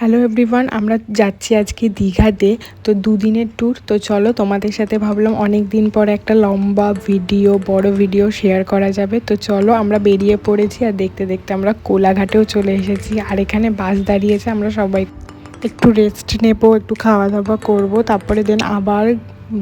Hello everyone আমরা যাচ্ছি আজকে দীঘাতে, তো দুদিনের ট্যুর তো চলো তোমাদের সাথে ভাবলাম অনেক দিন পর একটা লম্বা ভিডিও বড় ভিডিও শেয়ার করা যাবে। তো চলো আমরা বেরিয়ে পড়েছি আর দেখতে দেখতে আমরা কোলাঘাটেও চলে এসেছি। আর এখানে বাস দাঁড়িয়েছে, আমরা সবাই একটু রেস্ট নেব, একটু খাওয়া দাওয়া করব, তারপরে দেন আবার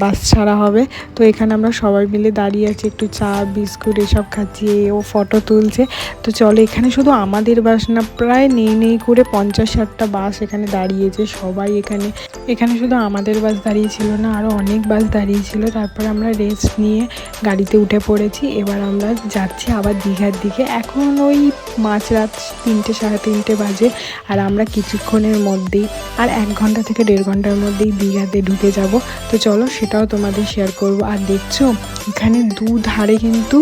বাস ছাড়া হবে। তো এখানে আমরা সবাই মিলে দাঁড়িয়ে আছি, একটু চা, বিস্কুট এসব খাচ্ছি, ও ফটো তুলছে। তো চলো, এখানে শুধু আমাদের বাস না, প্রায় নেই নেই করে পঞ্চাশ ষাটটা বাস এখানে দাঁড়িয়েছে সবাই এখানে। এখানে শুধু আমাদের বাস দাঁড়িয়েছিল না আরও অনেক বাস দাঁড়িয়েছিল। তারপর আমরা রেস্ট নিয়ে গাড়িতে উঠে পড়েছি। এবার আমরা যাচ্ছি আবার দীঘার দিকে। এখন ওই মাঝরাত তিনটে, সাড়ে তিনটে বাজে, আর আমরা কিছুক্ষণের মধ্যেই, আর এক ঘণ্টা থেকে দেড় ঘণ্টার মধ্যেই দীঘাতে ঢুকে যাব। তো চলো সেটাও তোমাদের শেয়ার করব। আর দেখছ, এখানে দু ধারে কিন্তু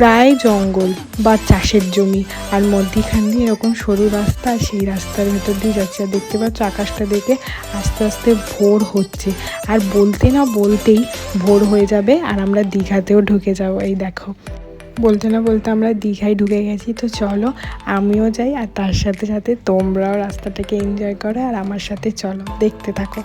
প্রায় জঙ্গল বা চাষের জমি। আর মধ্যিখান দিয়ে এরকম সরু রাস্তা, সেই রাস্তার ভেতর দিয়ে যাচ্ছে। আর দেখতে পাচ্ছ, আকাশটা দেখে আস্তে আস্তে ভোর হচ্ছে। আর বলতে না বলতেই ভোর হয়ে যাবে, আর আমরা দীঘাতেও ঢুকে যাব। এই দেখো, বলতে না বলতে আমরা দীঘায় ঢুকে গেছি। তো চলো, আমিও যাই, আর তার সাথে সাথে তোমরাও রাস্তাটাকে এনজয় করো, আর আমার সাথে চলো, দেখতে থাকো।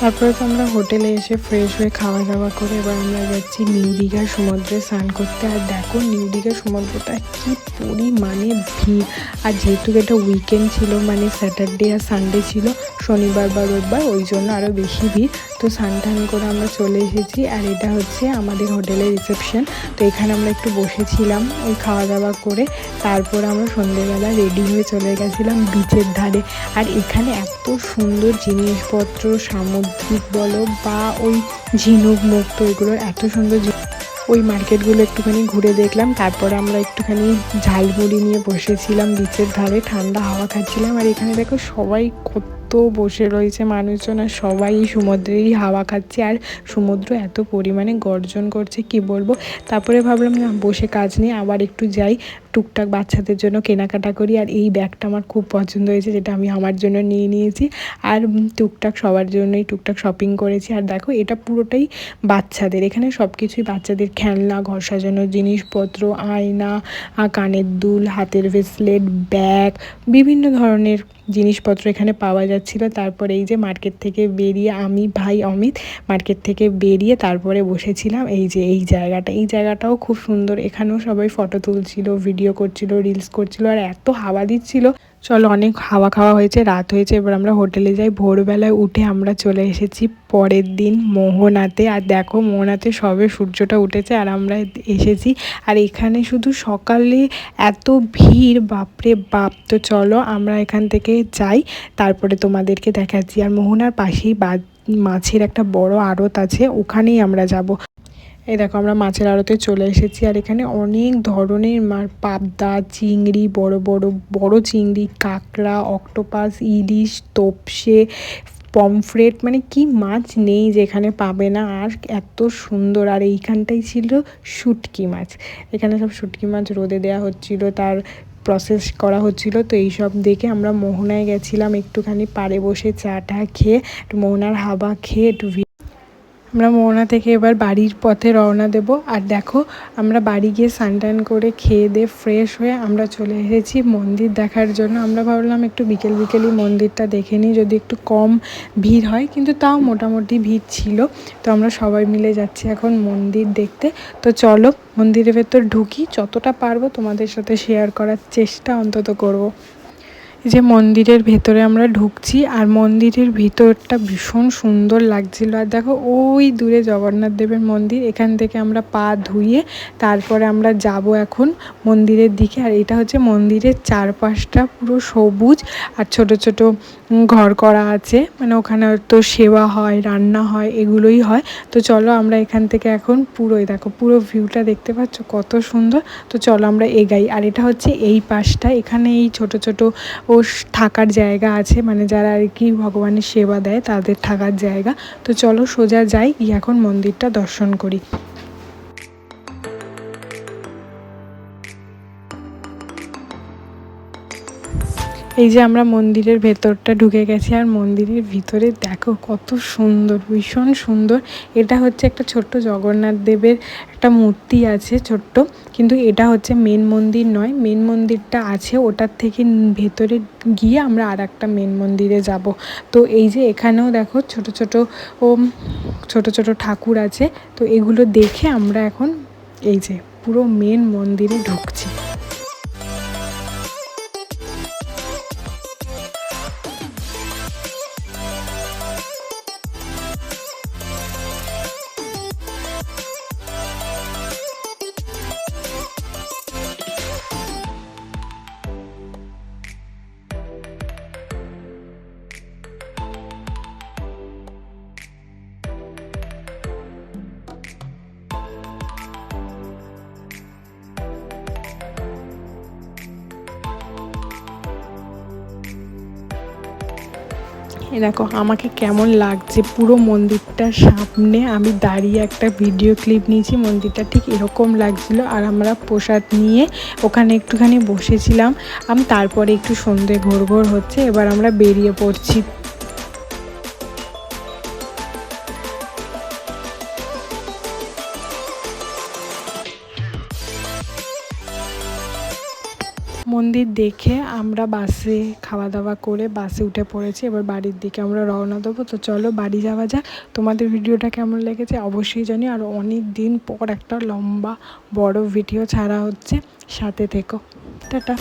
তারপরে তো আমরা হোটেলে এসে ফ্রেশ হয়ে খাওয়া দাওয়া করে এবার আমরা যাচ্ছি নিউ দীঘার সমুদ্রে স্নান করতে। আর দেখো নিউ দীঘার সমুদ্রটা কি পরিমাণে ভিড়। আর যেহেতু এটা উইকেন্ড ছিল মানে স্যাটারডে আর সানডে ছিল, শনিবার বা রোববার, ওই জন্য আরও বেশি ভিড়। তো স্নান টান করে আমরা চলে এসেছি আর এটা হচ্ছে আমাদের হোটেলের রিসেপশন। তো এখানে আমরা একটু বসেছিলাম ওই খাওয়া দাওয়া করে। তারপর আমরা সন্ধেবেলা রেডি হয়ে চলে গেছিলাম বিচের ধারে। আর এখানে এত সুন্দর জিনিসপত্র, সামুদ্রিক বলো বা ওই ঝিনুক মুক্ত এগুলোর এত সুন্দর ওই মার্কেটগুলো একটুখানি ঘুরে দেখলাম। তারপরে আমরা একটুখানি ঝালমুড়ি নিয়ে বসেছিলাম বিচের ধারে। ঠান্ডা হাওয়া খাচ্ছিলাম। আর এখানে দেখো সবাই বসে রয়েছে মানুষজন আর সবাই সমুদ্রেই হাওয়া খাচ্ছে আর সমুদ্র এত পরিমাণে গর্জন করছে, কি বলব? তারপরে ভাবলাম না, বসে কাজ নিয়ে আবার একটু যাই। টুকটাক বাচ্চাদের জন্য কেনাকাটা করি আর এই ব্যাগটা আমার খুব পছন্দ হয়েছে, যেটা আমি আমার জন্য নিয়ে নিয়েছি। আর টুকটাক সবার জন্যই টুকটাক শপিং করেছি। আর দেখো, এটা পুরোটাই বাচ্চাদের। এখানে সব কিছুই বাচ্চাদের খেলনা, ঘর সাজানোর জিনিসপত্র, আয়না কানের দুল, হাতের ব্রেসলেট ব্যাগ বিভিন্ন ধরনের জিনিসপত্র এখানে পাওয়া যাচ্ছিল। তারপরে এই যে মার্কেট থেকে বেরিয়ে আমি, ভাই অমিত মার্কেট থেকে বেরিয়ে তারপরে বসেছিলাম। এই যে, এই জায়গাটা, এই জায়গাটাও খুব সুন্দর। এখানেও সবাই ফটো তুলছিল ভিডিও করছিল রিলস করছিল আর এত হাওয়া দিচ্ছিল। চলো, অনেক হাওয়া খাওয়া হয়েছে, রাত হয়েছে, এবার আমরা হোটেলে যাই। ভোরবেলায় উঠে আমরা চলে এসেছি পরের দিন মোহনাতে। আর দেখো, মোহনাতে সবে সূর্যটা উঠেছে আর আমরা এসেছি। আর এখানে শুধু সকালে এত ভিড়, বাপরে বাপ। তো চলো, আমরা এখান থেকে যাই, তারপরে তোমাদেরকে দেখাচ্ছি। আর মোহনার পাশেই বা মাছের একটা বড় আড়ত আছে, ওখানেই আমরা যাব। এই দেখো আমরা মাছের আড়তে চলে এসেছি, আর এখানে অনেক ধরনের মার পাবদা, চিংড়ি, বড় বড় বড় চিংড়ি, কাঁকড়া, অক্টোপাস, ইলিশ, তোপসে, পমফ্রেট মানে কি মাছ নেই যেখানে পাবে না, আর এত সুন্দর। আর এইখানটাই ছিল শুটকি মাছ। এখানে সব শুটকি মাছ রোদে দেওয়া হচ্ছিল, তার প্রসেস করা হচ্ছিল। তো এইসব দেখে আমরা মোহনায় গেছিলাম, একটুখানি পাড়ে বসে চাটা খেয়ে মোহনার হাবা খেয়ে, একটু আমরা মোহনা থেকে এবার বাড়ির পথে রওনা দেব। আর দেখো, আমরা বাড়ি গিয়ে স্নান করে খেয়ে দিয়ে ফ্রেশ হয়ে আমরা চলে এসেছি মন্দির দেখার জন্য। আমরা ভাবলাম একটু বিকেল বিকেলই মন্দিরটা দেখে নিই, যদি একটু কম ভিড় হয়। কিন্তু তাও মোটামুটি ভিড় ছিল। তো আমরা সবাই মিলে যাচ্ছি এখন মন্দির দেখতে। তো চলো, মন্দিরের ভেতর ঢুকি। যতটা পারব তোমাদের সাথে শেয়ার করার চেষ্টা অন্তত করব। যে মন্দিরের ভেতরে আমরা ঢুকছি আর মন্দিরের ভিতরটা ভীষণ সুন্দর লাগছিল। আর দেখো ওই দূরে জগন্নাথ দেবের মন্দির, এখান থেকে আমরা পা ধুয়ে তারপরে আমরা যাব এখন মন্দিরের দিকে। আর এটা হচ্ছে মন্দিরের চারপাশটা পুরো সবুজ আর ছোট ছোট ঘর করা আছে। মানে ওখানে তো সেবা হয়, রান্না হয়, এগুলোই হয়। তো চলো আমরা এখান থেকে এখন পুরোই দেখো পুরো ভিউটা দেখতে পাচ্ছ কত সুন্দর। তো চলো আমরা এগাই। আর এটা হচ্ছে এই পাশটা, এখানে এই ছোট ছোট ও থাকার জায়গা আছে মানে যারা আর কি ভগবানের সেবা দেয় তাদের থাকার জায়গা। তো চলো সোজা যাই এখন মন্দিরটা দর্শন করি। এই যে আমরা মন্দিরের ভেতরটা ঢুকে গেছি আর মন্দিরের ভিতরে দেখো কত সুন্দর, ভীষণ সুন্দর। এটা হচ্ছে একটা ছোট্ট জগন্নাথ দেবের একটা মূর্তি আছে ছোট্ট, কিন্তু এটা হচ্ছে মেন মন্দির নয়। মেন মন্দিরটা আছে ওটার থেকে ভেতরে গিয়ে আমরা আর একটা মেন মন্দিরে যাব। তো এই যে এখানেও দেখো ছোট ছোট, ও, ছোট ছোট ঠাকুর আছে। তো এগুলো দেখে আমরা এখন এই যে পুরো মেন মন্দিরে ঢুকছি। এ দেখো, আমাকে কেমন লাগছে, পুরো মন্দিরটার সামনে আমি দাঁড়িয়ে একটা ভিডিও ক্লিপ নিয়েছি, মন্দিরটা ঠিক এরকম লাগছিল। আর আমরা প্রসাদ নিয়ে ওখানে একটুখানি বসেছিলাম। আমি, তারপরে একটু সন্ধে ঘোর ঘোর হচ্ছে, এবার আমরা বেরিয়ে পড়ছি মন্দির দেখে আমরা বাসে খাওয়া দাওয়া করে বাসে উঠে পড়েছি, এবার বাড়ির দিকে আমরা রওনা দেবো। তো চলো বাড়ি যাওয়া যাক। তোমাদের ভিডিওটা কেমন লেগেছে অবশ্যই জানি আর অনেক দিন পর একটা লম্বা, বড় ভিডিও ছাড়া হচ্ছে। সাথে থেকো। টাটা।